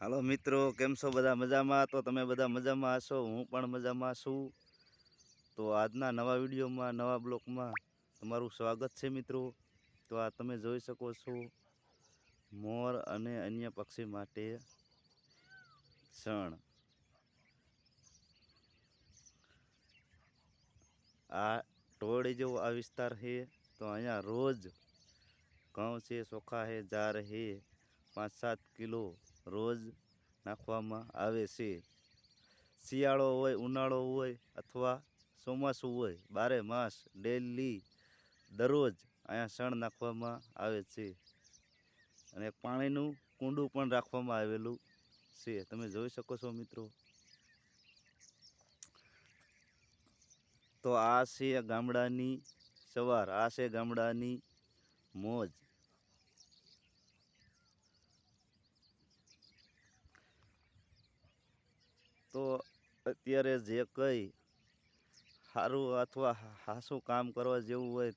હાલો મિત્રો, કેમ છો બધા મજામાં? તો તમે બધા મજામાં હશો? હું પણ મજામાં છું. તો આજના નવા વિડીયોમાં, નવા બ્લોકમાં તમારું સ્વાગત છે મિત્રો. તો આ તમે જોઈ શકો છો મોર અને અન્ય પક્ષી માટે શણ. આ ટોળી જેવો આ વિસ્તાર છે, તો અહીંયા રોજ ઘઉં છે, ચોખા છે, જાર છે, પાંચ સાત કિલો રોજ નાખવામાં આવે છે. શિયાળો હોય, ઉનાળો હોય અથવા ચોમાસું હોય, બારે માસ ડેલી દરરોજ અહીંયા શણ નાખવામાં આવે છે. અને પાણીનું કુંડું પણ રાખવામાં આવેલું છે. તમે જોઈ શકો છો મિત્રો. તો આ છે ગામડાની સવાર, આ છે ગામડાની મોજ. તો અત્યારે જે કંઈ સારું અથવા સાસું કામ કરવા જેવું હોય,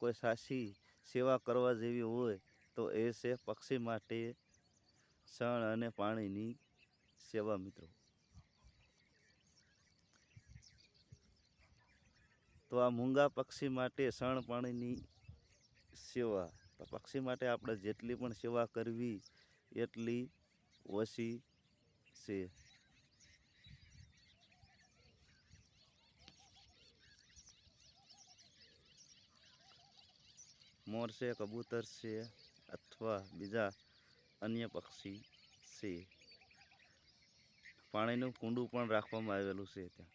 કોઈ સાસી સેવા કરવા જેવી હોય, તો એ છે પક્ષી માટે શણ અને પાણીની સેવા મિત્રો. તો આ મૂંગા પક્ષી માટે શણ, પાણીની સેવા. તો પક્ષી માટે આપણે જેટલી પણ સેવા કરવી, એટલી ઓછી છે. મોર છે, કબૂતર છે અથવા બીજા અન્ય પક્ષી છે. પાણીનું કુંડું પણ રાખવામાં આવેલું છે ત્યાં.